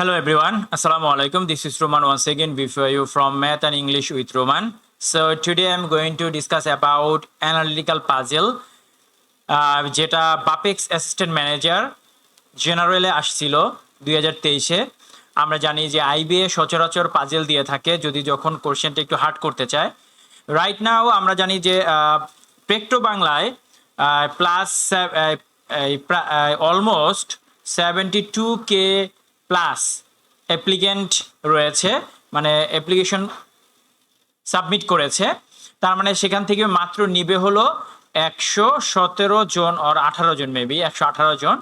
Hello everyone, Assalamu alaikum. This is Roman once again before you from Math and English with Roman. So today I'm going to discuss about analytical puzzle আহ, যেটা Bapex assistant manager জেনারেলে আসছিল দুই হাজার তেইশে আমরা জানি যে IBA সচরাচর puzzle দিয়ে থাকে যদি যখন কোশ্চেনটা একটু হার্ড করতে চায় রাইট নাও আমরা জানি যে পেক্টো বাংলায় plus almost seventy two K plus applicant রয়েছে মানে অ্যাপ্লিকেশন সাবমিট করেছে, তার মানে সেখান থেকে মাত্র নিবে হলো একশো সতেরো জন আর আঠারো জন মেবি একশো আঠারো জন,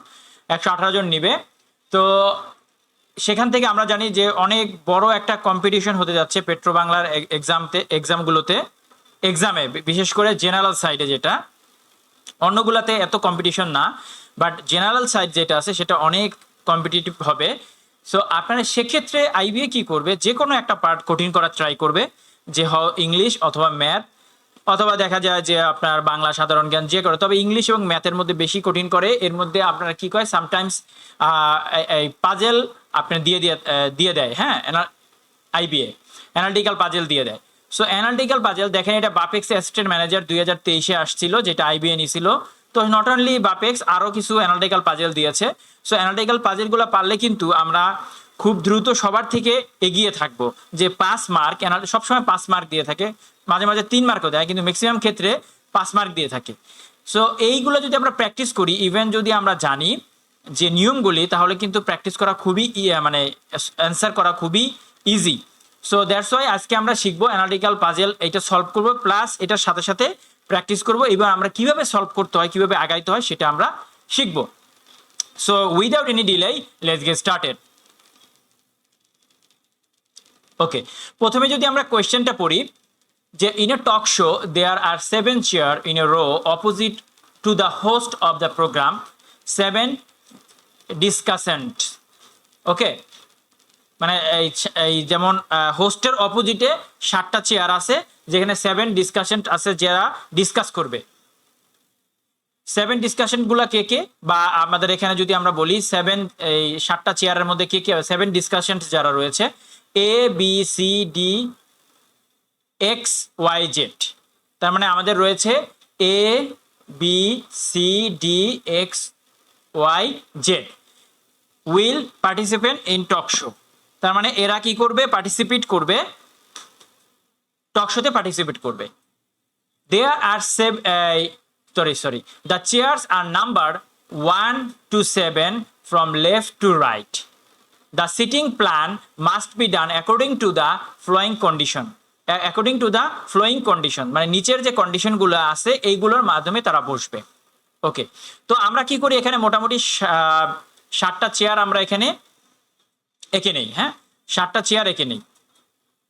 একশো আঠারো জন নিবে। তো সেখান থেকে আমরা জানি যে অনেক বড় একটা কম্পিটিশন হতে যাচ্ছে পেট্রো বাংলার এক্সামতে এক্সামগুলোতে এক্সামে বিশেষ করে জেনারেল সাইডে যেটা। অন্যগুলাতে এত কম্পিটিশন না বাট জেনারেল সাইড যেটা আছে সেটা অনেক কম্পিটিটিভ হবে। সো আপনারা সেক্ষেত্রে আইবিএ কি করবে? যে কোনো একটা পার্ট কঠিন করার ট্রাই করবে, যে হ ইংলিশ অথবা ম্যাথ অথবা দেখা যায় যে আপনার বাংলা সাধারণ জ্ঞান যে করে। তবে ইংলিশ এবং ম্যাথের মধ্যে বেশি কঠিন করে, এর মধ্যে আপনারা কি করে? সামটাইমস পাজেল আপনার দিয়ে দিয়ে দিয়ে দেয় হ্যাঁ? আইবিএ অ্যানালিটিক্যাল পাজেল দিয়ে দেয়। সো অ্যানালিটিক্যাল পাজেল দেখেন এটা বাপেক্স অ্যাসিস্ট্যান্ট ম্যানেজার দুই হাজার তেইশে আসছিল, যেটা আইবিএ নিছিল। তো নট অনলি বাপেক্স আরও কিছু অ্যানালিটিক্যাল পাজেল দিয়েছে। সো অ্যানালিটিক্যাল পাজেলগুলো পারলে কিন্তু আমরা খুব দ্রুত সবার থেকে এগিয়ে থাকব। যে পাঁচ মার্ক সবসময় পাঁচ মার্ক দিয়ে থাকে। মাঝে মাঝে তিন মার্কও দেয়, কিন্তু ম্যাক্সিমাম ক্ষেত্রে পাঁচ মার্ক দিয়ে থাকে। সো এইগুলো যদি আমরা প্র্যাকটিস করি ইভেন যদি আমরা জানি যে নিয়মগুলি, তাহলে কিন্তু প্র্যাকটিস করা খুবই মানে অ্যান্সার করা খুবই ইজি সো দ্যাটস ওয়াই আজকে আমরা শিখব অ্যানালিটিক্যাল পাজেল এটা সলভ করব প্লাস এটার সাথে সাথে প্র্যাকটিস করব, এবার আমরা কীভাবে সলভ করতে হয়, কীভাবে আগাইতে হয় সেটা আমরা শিখব। So without any delay let's get started okay প্রথমে যদি আমরা কোয়েশ্চেনটা পড়ি, যে in a talk show there are seven chair in a row opposite to the host of the programme seven discussant okay মানে এই যেমন হোস্টের অপোজিটে সাতটা চেয়ার আছে, যেখানে সেভেন ডিসকাশন আছে যারা ডিসকাস করবে। সেভেন ডিসকাশনগুলা কে কে? বা আমাদের এখানে যদি আমরা বলি সেভেন এই সাতটা চেয়ারের মধ্যে কে কে সেভেন ডিসকাশন যারা রয়েছে A B C D X Y Z তার মানে আমাদের রয়েছে A B C D X Y Z will participant in talk show তার মানে এরা কি করবে? পার্টিসিপেট করবে। টকশোতে পার্টিসিপেট করবে। There are seven sorry sorry the chairs are number one two seven from left to right the seating plan must be done according to the following condition according to the following condition মানে নিচের যে কন্ডিশনগুলো আছে, এইগুলোর মাধ্যমে তারা বসবে। ওকে তো আমরা কি করি এখানে? মোটামুটি ষাটটা চেয়ার আমরা এখানে এঁকে নেই হ্যাঁ? ষাটটা চেয়ার এঁকে নেই।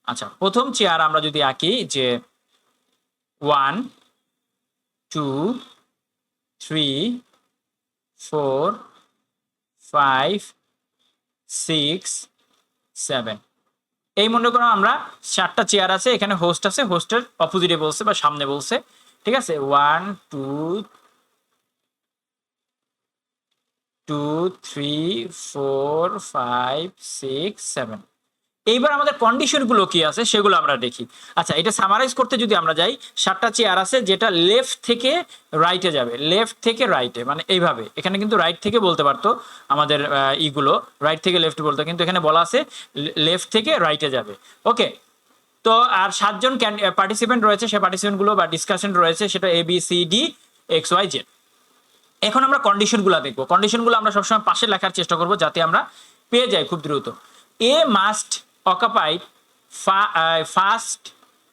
আচ্ছা প্রথম চেয়ার আমরা যদি আঁকি যে one two three four five six seven এই মনে করো আমরা চারটা চেয়ার আছে, এখানে হোস্ট আছে হোস্টের অপোজিটে বলছে বা সামনে বলছে। ঠিক আছে? One two two three four five six seven এইবার আমাদের কন্ডিশনগুলো কি আছে সেগুলো আমরা দেখি। আচ্ছা এটা সামারাইজ করতে যদি আমরা যাই, সাতটা চেয়ার আছে যেটা লেফট থেকে রাইটে যাবে। লেফট থেকে রাইটে মানে এইভাবে। এখানে কিন্তু রাইট থেকে বলতে পারতো আমাদের ইগুলো। রাইট থেকে লেফট বলতো, কিন্তু এখানে বলা আছে লেফট থেকে রাইটে যাবে। ওকে তো আর সাতজন পার্টিসিপেন্ট রয়েছে, সে পার্টিসিপেন্টগুলো বা ডিসকাশন রয়েছে, সেটা A B C D X Y Z এখন আমরা কন্ডিশনগুলো দেখব। কন্ডিশনগুলো আমরা সবসময় পাশে লেখার চেষ্টা করব যাতে আমরা পেয়ে যাই খুব দ্রুত। A must occupied first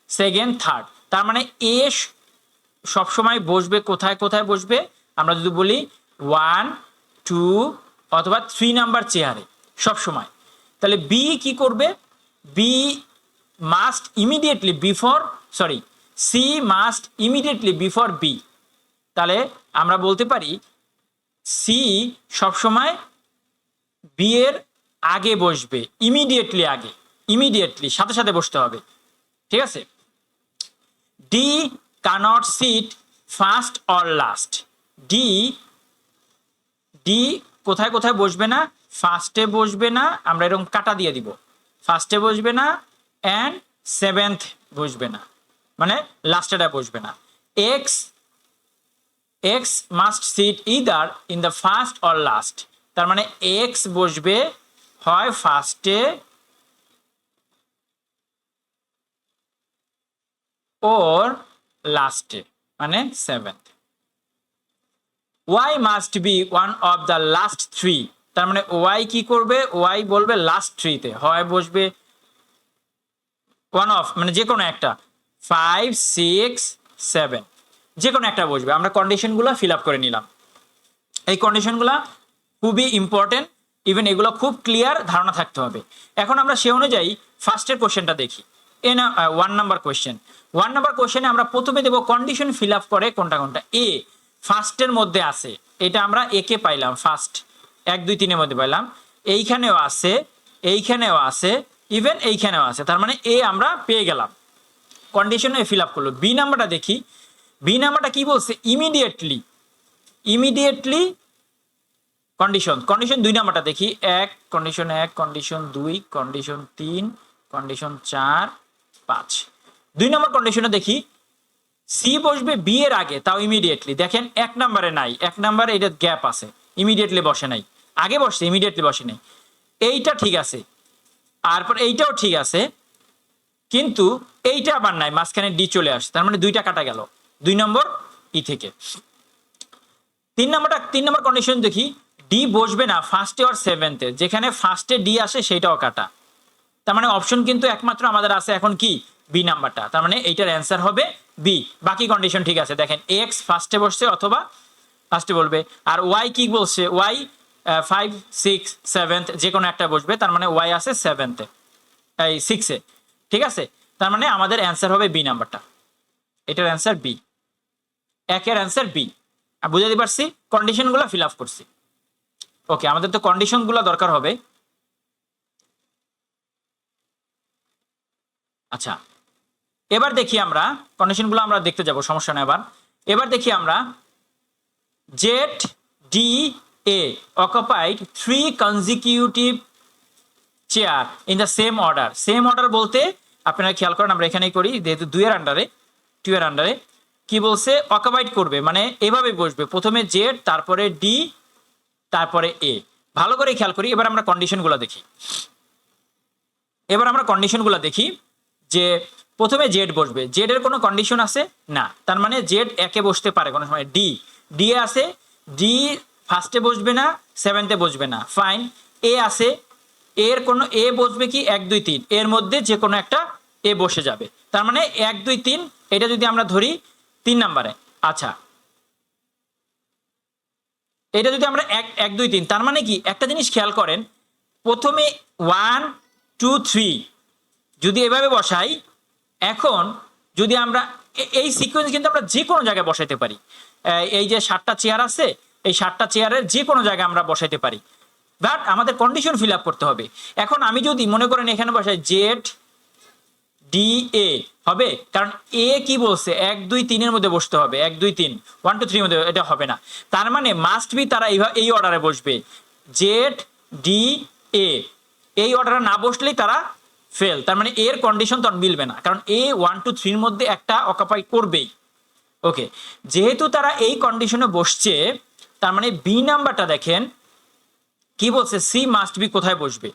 second third তার মানে এ সবসময় বসবে কোথায় কোথায় বসবে? আমরা যদি বলি ওয়ান টু অথবা থ্রি নাম্বার চেয়ারে সবসময়। তাহলে বি কি করবে? B must immediately before sorry C must immediately before B তাহলে আমরা বলতে পারি সি সবসময় বি এর আগে বসবে ইমিডিয়েটলি আগে ইমিডিয়েটলি সাথে সাথে বসতে হবে, ঠিক আছে? D can't sit first or last D D কোথায় কোথায় বসবে না ফার্স্টে বসবে না, আমরা এরকম কাটা দিয়ে দিব ফার্স্টে বসবে না অ্যান্ড সেভেন্থ বসবে না মানে লাস্টেটা বসবে না X X must sit either in the first or last তার মানে এক্স বসবে হয় ফার্স্টে ওর লাস্টে মানে seventh Y must be one of the last three তার মানে ওয়াই কি করবে? ওয়াই বলবে লাস্ট থ্রিতে হয় বসবে ওয়ান অফ মানে যে কোনো একটা। ফাইভ সিক্স সেভেন যে কোনো একটা বসবে। আমরা কন্ডিশনগুলো ফিল আপ করে নিলাম। এই কন্ডিশনগুলো খুবই ইম্পর্টেন্ট ইভেন এগুলো খুব ক্লিয়ার ধারণা থাকতে হবে। এখন আমরা সে অনুযায়ী ফার্স্টের কোশ্চেনটা দেখি। এ না one number question one number কোশ্চেনে আমরা প্রথমে দেবো কন্ডিশন ফিল আপ করে কোনটা কোনটা? এ ফার্স্টের মধ্যে আছে। এটা আমরা একে পাইলাম ফার্স্ট এক, দুই, তিনের মধ্যে পাইলাম। এইখানেও আছে এইখানেও আছে ইভেন এইখানেও আছে। তার মানে এ আমরা পেয়ে গেলাম। কন্ডিশনে ফিল আপ করল। বি নাম্বারটা দেখি। বি নাম্বারটা কি বলছে? ইমিডিয়েটলি ইমিডিয়েটলি কন্ডিশন কন্ডিশন দুই নাম্বারটা দেখি। এক কন্ডিশন এক কন্ডিশন দুই কন্ডিশন তিন কন্ডিশন চার, পাঁচ। দুই নম্বর কন্ডিশনে দেখি সি বসবে বি এর আগে, তাও ইমিডিয়েটলি দেখেন, এক নম্বরে নাই। এক নম্বরে এটা গ্যাপ আছে। ইমিডিয়েটলি বসে নাই। আগে বসছে ইমিডিয়েটলি বসে নাই। এইটা ঠিক আছে। তারপর এইটাও ঠিক আছে। কিন্তু এইটা আবার নাই, মাঝখানে ডি চলে আসছে। তার মানে দুইটা কাটা গেল। দুই নম্বর ই থেকে। তিন নম্বরটা, তিন নম্বর কন্ডিশন দেখি। ডি বসবে না ফার্স্টে আর সেভেন্থে যেখানে ফার্স্টে ডি আসে সেটাও কাটা। তার মানে অপশন কিন্তু একমাত্র আমাদের আছে এখন কি? বি নাম্বারটা। তার মানে এইটার অ্যান্সার হবে বি বাকি কন্ডিশন ঠিক আছে। দেখেন এক্স ফার্স্টে বসছে অথবা ফার্স্টে বলবে। আর ওয়াই কি বলছে? ওয়াই ফাইভ সিক্স সেভেন্থ যে কোনো একটা বসবে। তার মানে ওয়াই আছে সেভেন্থে এই সিক্সে ঠিক আছে? তার মানে আমাদের অ্যান্সার হবে বি নাম্বারটা। এটার অ্যান্সার বি একের অ্যান্সার বি আর বুঝাতে পারছি? কন্ডিশনগুলো ফিল আপ করছি। ওকে আমাদের তো কন্ডিশনগুলো দরকার হবে। আচ্ছা এবার দেখি আমরা কন্ডিশনগুলো আমরা দেখতে যাব, সমস্যা নেই এবার এবার দেখি আমরা Z D A occupied three consecutive chair in the same order same order বলতে, আপনারা খেয়াল করেন, আমরা এখানেই করি, যেহেতু দুইয়ের আন্ডারে টু এর আন্ডারে কি বলছে? অকুপাইড করবে মানে এভাবে বসবে। প্রথমে জেড তারপরে ডি তারপরে এ ভালো করে খেয়াল করি, এবার আমরা কন্ডিশনগুলো দেখি। এবার আমরা কন্ডিশনগুলো দেখি যে প্রথমে জেড বসবে। জেড এর কোনো কন্ডিশন আছে? না। তার মানে জেড একে বসতে পারে, কোনো সময় ডি ডি আছে ডি ফার্স্টে বসবে না সেভেন্থে বসবে না। ফাইন এ আছে, এর কোনো এ বসবে কি? এক, দুই, তিন। এর মধ্যে যে কোনো একটা এ বসে যাবে। তার মানে এক, দুই, তিন এটা যদি আমরা ধরি তিন নাম্বারে আচ্ছা। এটা যদি আমরা এক এক, দুই, তিন, তার মানে কি? একটা জিনিস খেয়াল করেন, প্রথমে ওয়ান টু থ্রি যদি এভাবে বসাই, এখন যদি আমরা এই সিকোয়েন্স কিন্তু আমরা যে কোনো জায়গায় বসাইতে পারি। এই- এই যে সাতটা চেয়ার আছে, এই সাতটা চেয়ারের যে কোনো জায়গায় আমরা বসাইতে পারি। বাট আমাদের কন্ডিশন ফিল আপ করতে হবে। এখন আমি যদি মনে করেন এখানে বসাই জেড ডি এ হবে? কারণ এ কি বলছে? এক, দুই, তিনের মধ্যে বসতে হবে। এক, দুই, তিন। ওয়ান টু থ্রির মধ্যে এটা হবে না। তার মানে মাস্ট বি তারা এই অর্ডারে বসবে। জেড ডি এ এই অর্ডারে না বসলেই তারা ফেল তার মানে এর কন্ডিশন তখন মিলবে না। কারণ এ ওয়ান টু থ্রির মধ্যে একটা অকাপাই করবেই। ওকে যেহেতু তারা এই কন্ডিশনে বসছে, তার মানে বি নাম্বারটা দেখেন, কি বলছে? সি মাস্ট বি কোথায় বসবে?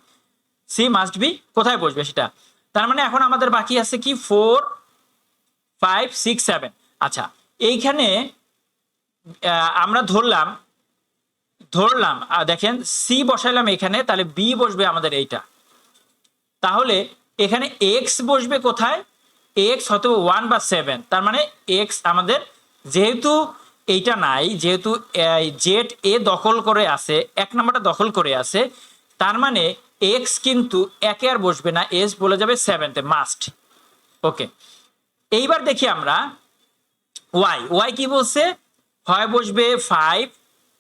সি মাস্ট বি কোথায় বসবে সেটা? তার মানে এখন আমাদের বাকি আছে কি? ফোর ফাইভ সিক্স সেভেন আচ্ছা এইখানে আমরা ধরলাম ধরলাম দেখেন সি বসাইলাম এখানে, তাহলে বি বসবে আমাদের এইটা। তাহলে এখানে এক্স বসবে কোথায়? এক্স হয়তো ওয়ান বা সেভেন তার মানে এক্স আমাদের যেহেতু এইটা নাই, যেহেতু জেড এ দখল করে আছে, এক নাম্বারটা দখল করে আছে তার মানে এক্স কিন্তু একে আর বসবে না এস বলে যাবে সেভেন্থে মাস্ট ওকে এইবার দেখি আমরা ওয়াই ওয়াই কি বলছে? হয় বসবে ফাইভ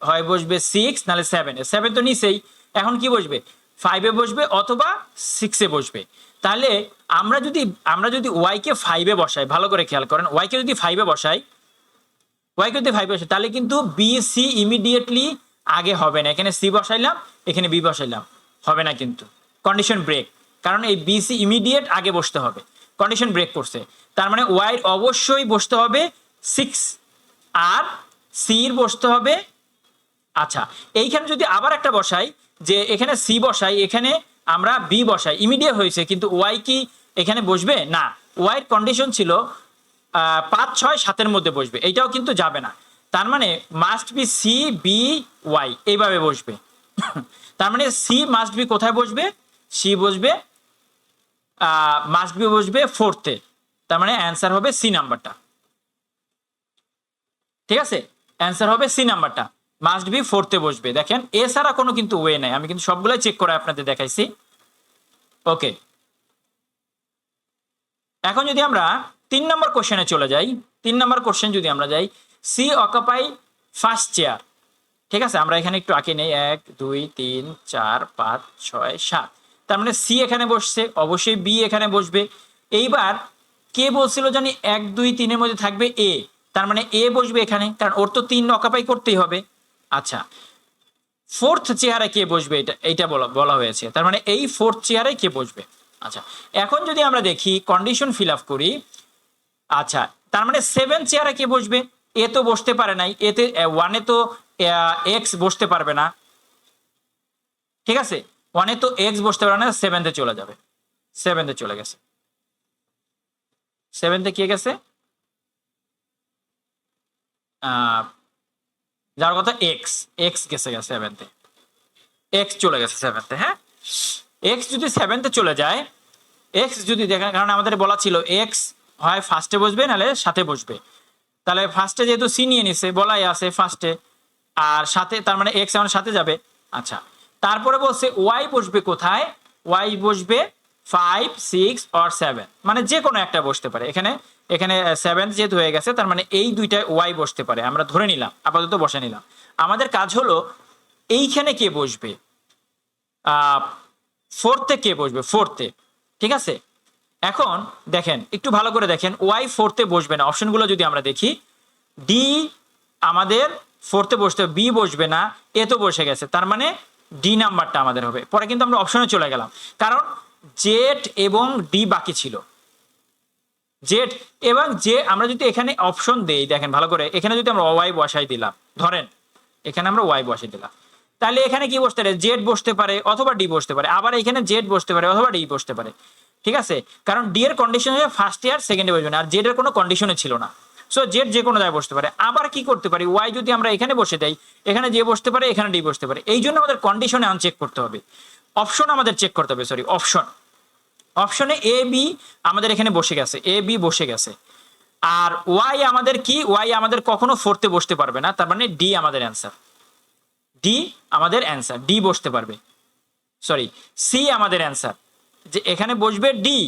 হয় বসবে সিক্স নাহলে সেভেন সেভেন তো নিচেই। এখন কি বসবে? ফাইভে বসবে অথবা সিক্সে বসবে। তাহলে আমরা যদি আমরা যদি ওয়াইকে ফাইভে বসাই, ভালো করে খেয়াল করেন ওয়াইকে যদি ফাইভে বসাই ওয়াইকে যদি ফাইভে বসাই, তাহলে কিন্তু বি সি ইমিডিয়েটলি আগে হবে না। এখানে সি বসাইলাম এখানে বি বসাইলাম। হবে না কিন্তু। কন্ডিশন ব্রেক কারণ এই বিসি ইমিডিয়েট আগে বসতে হবে। কন্ডিশন ব্রেক করছে। তার মানে ওয়াই অবশ্যই বসতে হবে সিক্স আর সির বসতে হবে আচ্ছা এইখানে যদি আবার একটা বসাই, যে এখানে সি বসাই, এখানে আমরা বি বসাই। ইমিডিয়েট হয়েছে, কিন্তু ওয়াই কি এখানে বসবে? না। ওয়াইয়ের কন্ডিশন ছিল পাঁচ, ছয়, সাতের মধ্যে বসবে। এইটাও কিন্তু যাবে না। তার মানে must be C B Y এইভাবে বসবে। তার মানে সি মাস্ট বি কোথায় বসবে? সি বসবে মাস্ট বি বসবে ফোর্থে তার মানে অ্যান্সার হবে সি নাম্বারটা ঠিক আছে? অ্যান্সার হবে সি নাম্বারটা মাস্ট বি ফোর্থে বসবে। দেখেন এ ছাড়া কোনো কিন্তু ওয়ে নাই। আমি কিন্তু সবগুলাই চেক করে আপনাদের দেখাইছি। ওকে এখন যদি আমরা তিন নম্বর কোশ্চেনে চলে যাই, তিন নম্বর কোশ্চেন যদি আমরা যাই সি অকাপাই ফার্স্ট চেয়ার ঠিক আছে, আমরা এখানে একটু আঁকে নেই। এক, দুই, তিন, চার, পাঁচ, ছয়, সাত। তার মানে সি এখানে বসছে, অবশ্যই বি এখানে বসবে। এইবার কে বলছিল জানি এক, দুই, তিনের মধ্যে থাকবে এ। তার মানে এ বসবে এখানে, কারণ ওর তো তিন অকাপাই করতেই হবে। আচ্ছা ফোর্থ চেয়ারে কে বসবে এটা, এইটা বলা বলা হয়েছে। তার মানে এই ফোর্থ চেয়ারে কে বসবে? আচ্ছা এখন যদি আমরা দেখি, কন্ডিশন ফিল আপ করি। আচ্ছা তার মানে সেভেন চেয়ারে কে বসবে? এ তো বসতে পারে নাই। এতে ওয়ানে তো এক্স বসতে পারবে না। ঠিক আছে? ওয়ানে তো এক্স বসতে পারবে না সেভেন্থে চলে যাবে। সেভেন্থে চলে গেছে। সেভেন্থে কে গেছে? যার কথা এক্স এক্স গেছে সেভেন্থে এক্স চলে গেছে সেভেন্থে হ্যাঁ? এক্স যদি সেভেন্থে চলে যায় এক্স যদি দেখেন, কারণ আমাদের বলা ছিল এক্স হয় ফার্স্টে বসবে, নাহলে সাথে বসবে। তাহলে ফার্স্টে যেহেতু সি নিয়ে নিছে, বলাই আছে ফার্স্টে আর সাথে, তার মানে এক্স আমার সাথে যাবে। আচ্ছা তারপরে বলছে ওয়াই বসবে কোথায়? ওয়াই বসবে ফাইভ সিক্স অর সেভেন মানে যে কোনো একটা বসতে পারে। এখানে এখানে সেভেন যেহেতু হয়ে গেছে, তার মানে এই দুইটায় ওয়াই বসতে পারে। আমরা ধরে নিলাম, আপাতত বসে নিলাম। আমাদের কাজ হলো, এইখানে কে বসবে? ফোর্থে কে বসবে? ফোর্থে ঠিক আছে? এখন দেখেন, একটু ভালো করে দেখেন ওয়াই ফোর্থে বসবে না। অপশনগুলো যদি আমরা দেখি ডি আমাদের ফোর্থে বসতে বি বসবে না, এ তো বসে গেছে। তার মানে ডি নাম্বারটা আমাদের হবে। পরে কিন্তু আমরা অপশনে চলে গেলাম। কারণ জেড এবং ডি বাকি ছিল। জেড এবং যে আমরা যদি এখানে অপশন দেই, দেখেন ভালো করে, এখানে যদি আমরা ওয়াই বসাই দিলাম, ধরেন, এখানে আমরা ওয়াই বসাই দিলাম। তাহলে এখানে কি বসতে পারে? জেড বসতে পারে অথবা ডি বসতে পারে। আবার এখানে জেড বসতে পারে অথবা ডি বসতে পারে। ঠিক আছে? কারণ ডি এর কন্ডিশন হচ্ছে ফার্স্ট ইয়ার সেকেন্ডে বসবে না। আর জেড এর কোনো কন্ডিশনে ছিল না। সো জেড যে কোনো জায়গায় বসতে পারে। আবার কি করতে পারি? ওয়াই যদি আমরা এখানে বসে দেই, এখানে যে বসতে পারে, এখানে ডি বসতে পারে। এই জন্য আমাদের কন্ডিশনে আনচেক করতে হবে। অপশন আমাদের চেক করতে হবে সরি অপশন অপশনে এ বি আমাদের এখানে বসে গেছে। এ বি বসে গেছে। আর ওয়াই আমাদের কি? ওয়াই আমাদের কখনো ফোর্থে বসতে পারবে না, তার মানে ডি আমাদের অ্যান্সার ডি আমাদের অ্যান্সার ডি বসতে পারবে। সরি সি আমাদের অ্যান্সার যে এখানে বসবে ডি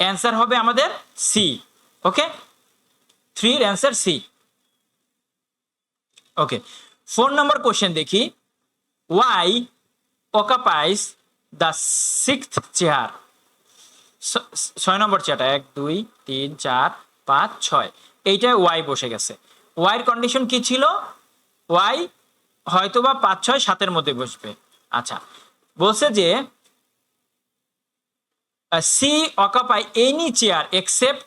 অ্যান্সার হবে আমাদের সি ওকে থ্রির answer C okay four number question দেখি. Y occupies the sixth chair ছয় নম্বর চেয়ারটা এক, দুই, তিন, চার, পাঁচ, ছয়। এইটায় ওয়াই বসে গেছে। ওয়াইয়ের কন্ডিশন কি ছিল? ওয়াই হয়তো বা পাঁচ, ছয়, সাতের মধ্যে বসবে। আচ্ছা। বলছে যে C occupy any chair except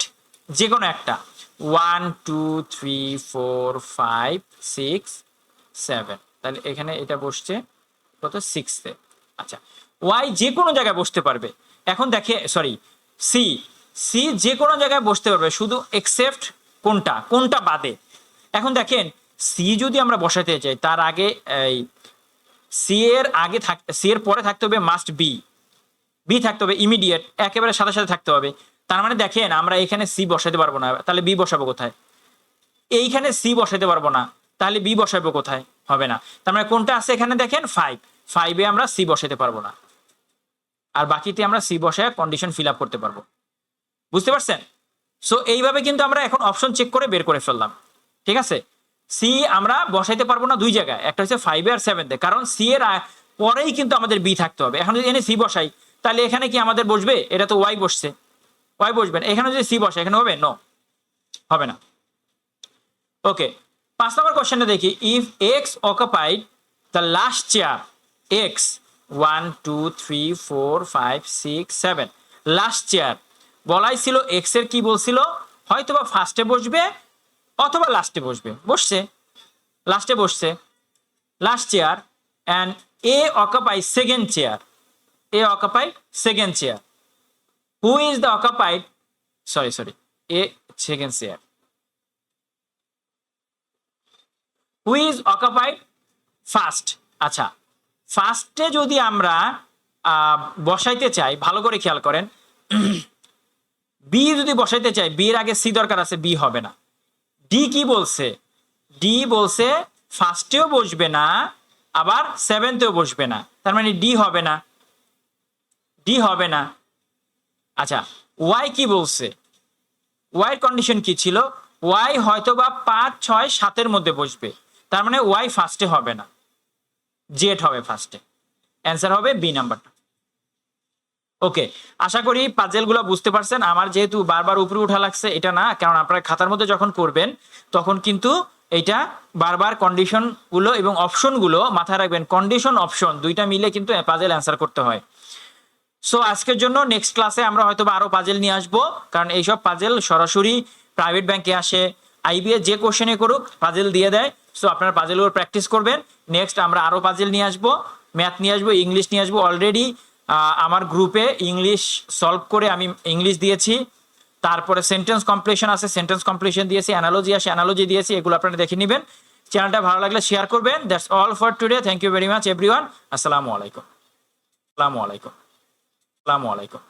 যে কোনো একটা। One two three four five six seven তাহলে এখানে এটা বসছে কত? সিক্সতে আচ্ছা। ওয়াই যে কোনো জায়গায় বসতে পারবে। এখন দেখে সরি সি সি যে কোনো জায়গায় বসতে পারবে, শুধু এক্সেপ্ট কোনটা? কোনটা বাদে? এখন দেখেন সি যদি আমরা বসাতে চাই, তার আগে এই সি এর আগে থাক সি এর পরে থাকতে হবে মাস্ট বি বি থাকতে হবে ইমিডিয়েট একেবারে সাথে সাথে থাকতে হবে। তার মানে দেখেন, আমরা এখানে সি বসাতে পারব না, তাহলে বি বসাবো কোথায়? এইখানে সি বসাতে পারব না, তাহলে বি বসাবো কোথায়? হবে না। তার মানে কোনটা আছে এখানে দেখেন? ফাইভ ফাইভে আমরা সি বসাতে পারব না। আর বাকিতে আমরা সি বসায় কন্ডিশন ফিল আপ করতে পারব। বুঝতে পারছেন? সো এইভাবে কিন্তু আমরা এখন অপশন চেক করে বের করে ফেললাম। ঠিক আছে? সি আমরা বসাইতে পারব না দুই জায়গায়। একটা হচ্ছে ফাইভে আর সেভেনতে কারণ সি এর পরেই কিন্তু আমাদের বি থাকতে হবে। এখন যদি এনে সি বসাই, তাহলে এখানে কি আমাদের বসবে? এটা তো ওয়াই বসছে। ওয়াই বসবেন? এখানে যদি সি বসে, এখানে হবে? নো হবে না। ওকে পাঁচ নম্বর কোশ্চেনটা দেখি। If X occupied the last chair X one two three four five six seven last chair বলাই ছিল এক্সের কি বলছিল? হয়তো বা ফার্স্টে বসবে অথবা লাস্টে বসবে। বসছে। লাস্টে বসছে। Last chair and A occupy second chair A occupy second chair who is the occupied sorry sorry A second chair who is occupied first আচ্ছা ফার্স্টে যদি আমরা বসাইতে চাই, ভালো করে খেয়াল করেন। বি যদি বসাইতে চাই বি এর আগে সি দরকার আছে বি হবে না। ডি কি বলছে? ডি বলছে ফার্স্টেও বসবে না, আবার সেভেন্থেও বসবে না। তার মানে ডি হবে না। ডি হবে না। আচ্ছা ওয়াই কি বলছে? ওয়াই কন্ডিশন কি ছিল? ওয়াই হয়তো বা পাঁচ, ছয়, সাতের মধ্যে বসবে। তার মানে ওয়াই ফার্স্টে হবে না। জেড হবে ফার্স্টে অ্যান্সার হবে বি নাম্বারটা ওকে আশা করি পাজেলগুলো বুঝতে পারছেন। আমার যেহেতু বারবার উপরে উঠা লাগছে, এটা না, কারণ আপনারা খাতার মধ্যে যখন করবেন, তখন কিন্তু এটা বারবার কন্ডিশনগুলো এবং অপশনগুলো মাথায় রাখবেন। কন্ডিশন অপশন দুইটা মিলে কিন্তু পাজেল অ্যান্সার করতে হয়। সো আজকের জন্য নেক্সট ক্লাসে আমরা হয়তো আরও পাজেল নিয়ে আসব। কারণ এইসব পাজেল সরাসরি প্রাইভেট ব্যাংকে আসে। আইবিএ যে কোশ্চেনে করুক পাজেল দিয়ে দেয়। সো আপনারা পাজেলগুলো প্র্যাকটিস করবেন। নেক্সট আমরা আরও পাজেল নিয়ে আসব। ম্যাথ নিয়ে আসব ইংলিশ নিয়ে আসব অলরেডি আমার গ্রুপে ইংলিশ সলভ করে আমি ইংলিশ দিয়েছি। তারপরে সেন্টেন্স কমপ্লিশন আছে সেন্টেন্স কমপ্লিশন দিয়েছি অ্যানালজি আসে অ্যানালজি দিয়েছি, এগুলো আপনারা দেখে নেবেন। চ্যানেলটা ভালো লাগলে শেয়ার করবেন। That's all for today thank you very much everyone আসসালামু আলাইকুম আসসালামু আলাইকুম আসসালামু আলাইকুম।